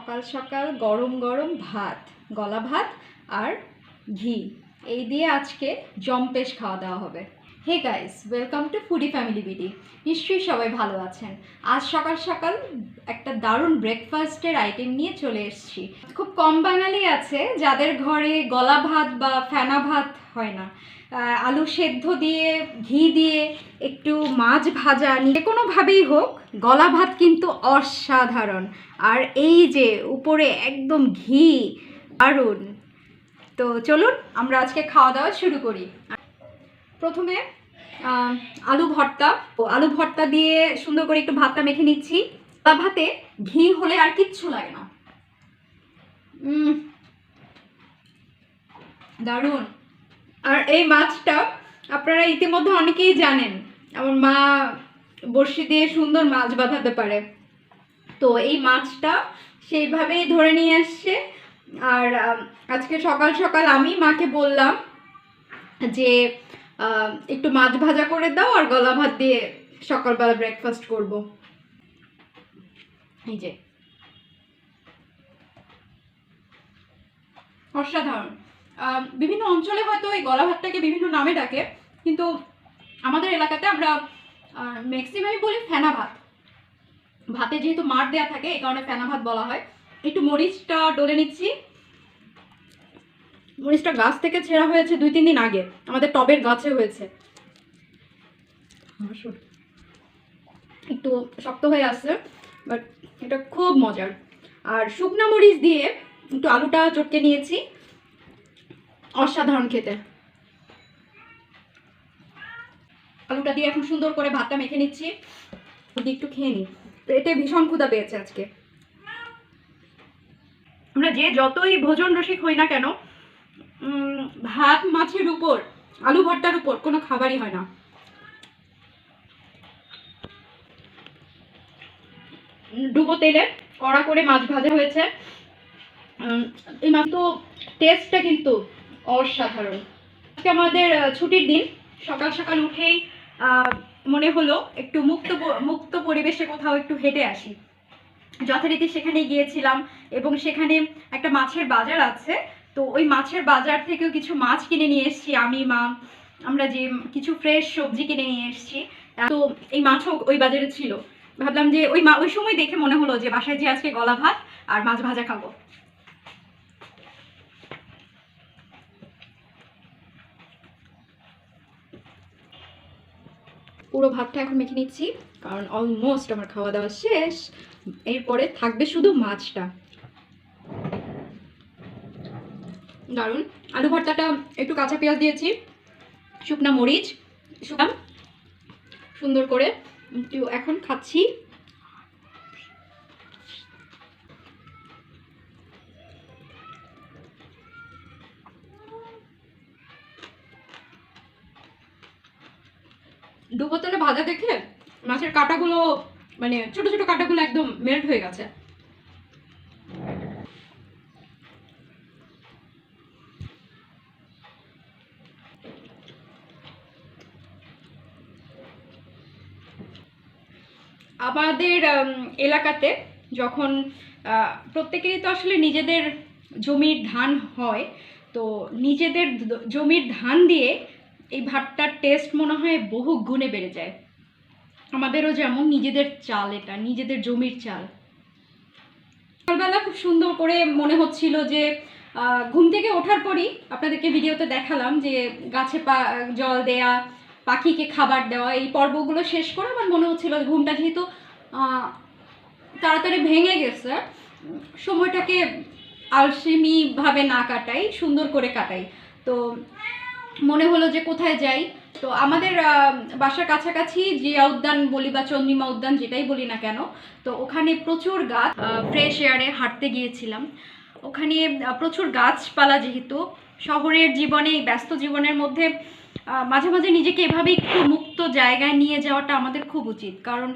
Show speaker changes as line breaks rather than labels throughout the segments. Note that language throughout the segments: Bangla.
সকাল সকাল গরম গরম ভাত, গলা ভাত আর ঘি। এই দিয়ে আজকে জম্পেশ খাওয়া দাওয়া হবে। Hey guys welcome to foodie family BD নিশ্চয়ই সবাই ভালো আছেন। আজ সকাল সকাল একটা দারুণ ব্রেকফাস্টের আইটেম নিয়ে চলে এসেছি। খুব কম বাঙালি আছে যাদের ঘরে গলা ভাত বা ফেনা ভাত হয় না। আলু সেদ্ধ দিয়ে, ঘি দিয়ে, একটু মাছ ভাজা যে কোনোভাবেই হোক, গলা ভাত কিন্তু অসাধারণ। আর এই যে উপরে একদম ঘি, দারুণ। তো চলুন, আমরা আজকে খাওয়া দাওয়া শুরু করি। প্রথমে আলু ভর্তা। ও আলু ভর্তা দিয়ে সুন্দর করে একটু ভাতটা মেখে নিচ্ছি। তা ভাতে ঘি হলে আর কিচ্ছু লাগে না। দারুণ। আর এই মাছটা আপনারা ইতিমধ্যে অনেকেই জানেন আমার মা বড়শি দিয়ে সুন্দর মাছ বাঁধাতে পারে। তো এই মাছটা সেইভাবেই ধরে নিয়ে আসছে আর আজকে সকাল সকাল আমি মাকে বললাম যে একটু মাছ ভাজা করে দাও আর গলা ভাত দিয়ে সকালবেলা ব্রেকফাস্ট করব। এই যে। অসাধারণ। বিভিন্ন অঞ্চলে হয়তো এই গলা ভাতটাকে বিভিন্ন নামে ডাকে কিন্তু আমাদের এলাকাতে আমরা ম্যাক্সিমামই বলি ফেনা ভাত ভাতে যেহেতু মার দেওয়া থাকে এই কারণে ফেনা ভাত বলা হয়। একটু মরিচটা ডলে নিচ্ছি। মরিচটা গাছ থেকে ছেঁড়া হয়েছে দুই তিন দিন আগে। আমাদের টবের গাছে হয়েছে। একটু শক্ত হয়ে আসছে বাট এটা খুব মজার। আর শুকনা মরিচ দিয়ে একটু আলুটা চটকে নিয়েছি। অসাধারণ খেতে। আলুটা দিয়ে এখন সুন্দর করে ভাতটা মেখে নিচ্ছি। যদি একটু খেয়ে নিই। এতে ভীষণ ক্ষুদা পেয়েছে আজকে। আমরা যে যতই ভোজন রসিক হই না কেন ভাত মাছের উপর, আলু ভর্তার উপর কোনো খাবারই হয় না। ডুবো তেলে কড়া করে মাছ ভাজা হয়েছে। এই মাছ তো টেস্টটা কিন্তু অসাধারণ। আজকে আমাদের ছুটির দিন। সকাল সকাল উঠেই মনে হলো একটু মুক্ত মুক্ত পরিবেশে কোথাও একটু হেঁটে আসি। যথারীতি সেখানে গিয়েছিলাম এবং সেখানে একটা মাছের বাজার আছে। তো ওই মাছের বাজার থেকেও কিছু মাছ কিনে নিয়ে এসেছি, আমি, মা, আমরা যে কিছু ফ্রেশ সবজি কিনে নিয়ে এসেছি। তো এই মাছও ওই বাজারে ছিল। ভাবলাম যে ওই ওই সময় দেখে মনে হলো যে বাসায় যে আজকে গলা ভাত আর মাছ ভাজা খাব। পুরো ভাতটা এখন মেখে নিচ্ছি, কারণ অলমোস্ট আমার খাওয়া দাওয়া শেষ। এরপরে থাকবে শুধু মাছটা। দারুণ। আলু ভর্তাটা একটু কাঁচা পেঁয়াজ দিয়েছি, শুকনা মরিচ শুকাম সুন্দর করে। এখন খাচ্ছি। বোতলে ভাজা দেখে মাছের কাঁটাগুলো মানে ছোট ছোট কাঁটাগুলো একদম মেল্ট হয়ে গেছে। আমাদের এলাকাতে যখন প্রত্যেকেরই তো আসলে নিজেদের জমির ধান হয়, তো নিজেদের জমির ধান দিয়ে এই ভাতটার টেস্ট মনে হয় বহু গুণে বেড়ে যায়। আমাদেরও যেমন নিজেদের চাল এটা, নিজেদের জমির চাল। সকালবেলা খুব সুন্দর করে মনে হচ্ছিল যে ঘুম থেকে ওঠার পরই আপনাদেরকে ভিডিওতে দেখালাম যে গাছে পা, জল দেয়া, পাখিকে খাবার দেওয়া, এই পর্বগুলো শেষ করে আমার মনে হচ্ছিল ঘুমটা যেহেতু তাড়াতাড়ি ভেঙে গেছে, সময়টাকে আলসেমিভাবে না কাটাই, সুন্দর করে কাটাই। তো মনে হলো যে কোথায় যাই। তো আমাদের বাসার কাছাকাছি জিয়া উদ্যান বলি বা চন্দ্রিমা উদ্যান যেটাই বলি না কেন, তো ওখানে প্রচুর গাছ ফ্রেশ এয়ারে হাঁটতে গিয়েছিলাম। ওখানে প্রচুর গাছপালা যেহেতু, শহরের জীবনে, ব্যস্ত জীবনের মধ্যে মাঝে মাঝে নিজেকে এভাবেই একটু মুক্ত জায়গায় নিয়ে যাওয়াটা আমাদের খুব উচিত। কারণ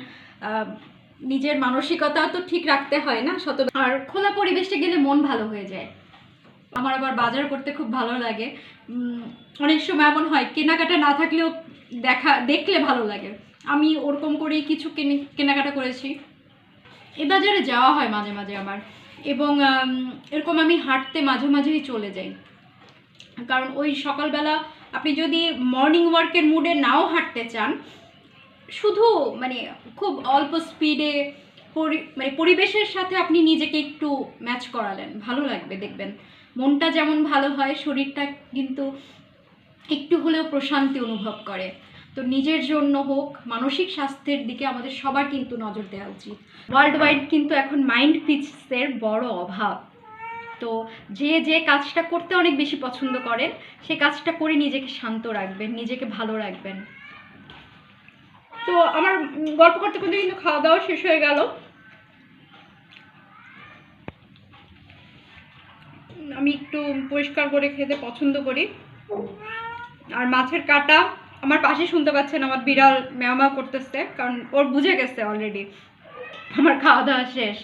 নিজের মানসিকতা তো ঠিক রাখতে হয় না শত আর খোলা পরিবেশে গেলে মন ভালো হয়ে যায়। আমার আবার বাজার করতে খুব ভালো লাগে। অনেক সময় এমন হয়, কেনাকাটা না থাকলেও দেখা, দেখলে ভালো লাগে। আমি ওরকম করেই কিছু কেনে, কেনাকাটা করেছি। এ বাজারে যাওয়া হয় মাঝে মাঝে আমার। এবং এরকম আমি হাঁটতে মাঝে মাঝেই চলে যাই। কারণ ওই সকালবেলা আপনি যদি মর্নিং ওয়ার্কের মুডে নাও হাঁটতে চান, শুধু মানে খুব অল্প স্পিডে মানে পরিবেশের সাথে আপনি নিজেকে একটু ম্যাচ করালেন। ভালো লাগবে দেখবেন। মনটা যেমন ভালো হয়, শরীরটা কিন্তু একটু হলেও প্রশান্তি অনুভব করে। তো নিজের জন্য হোক, মানসিক স্বাস্থ্যের দিকে আমাদের সবার কিন্তু নজর দেওয়া উচিত। ওয়ার্ল্ড ওয়াইড কিন্তু এখন মাইন্ড পিসের বড় অভাব। তো যে যে কাজটা করতে অনেক বেশি পছন্দ করেন, সে কাজটা করে নিজেকে শান্ত রাখবেন, নিজেকে ভালো রাখবেন। তো আমার গল্প করতে করতে কিন্তু খাওয়া দাওয়া শেষ হয়ে গেল। আমি একটু পরিষ্কার করে খেতে পছন্দ করি। আর মাছের কাটা আমার পাশে শুনতে পাচ্ছেন আমার বিড়াল ম্যাও করতেছে, কারণ ওর বুঝে গেছে অলরেডি আমার খাওয়া দাওয়া শেষ।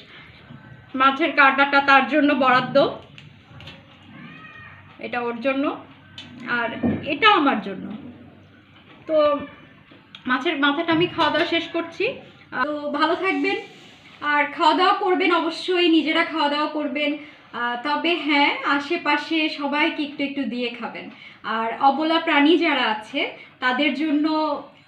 মাছের কাঁটাটা তার জন্য বরাদ্দ। এটা ওর জন্য। আর এটা আমার জন্য। তো মাছের, মাথাটা আমি খাওয়া দাওয়া শেষ করছি। তো ভালো থাকবেন। আর খাওয়া দাওয়া করবেন অবশ্যই, নিজেরা খাওয়া দাওয়া করবেন। তবে হ্যাঁ আশেপাশে সবাইকে একটু একটু দিয়ে খাবেন। আর অবলা প্রাণী যারা আছে, তাদের জন্য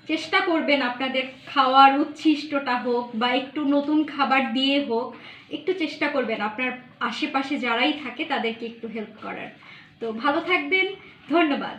চেষ্টা করবেন আপনাদের খাওয়ার উচ্ছিষ্টটা হোক বা একটু নতুন খাবার দিয়ে হোক, একটু চেষ্টা করবেন। আপনার আশেপাশে যারাই থাকে, তাদেরকে একটু হেল্প করার। তো ভালো থাকবেন, ধন্যবাদ।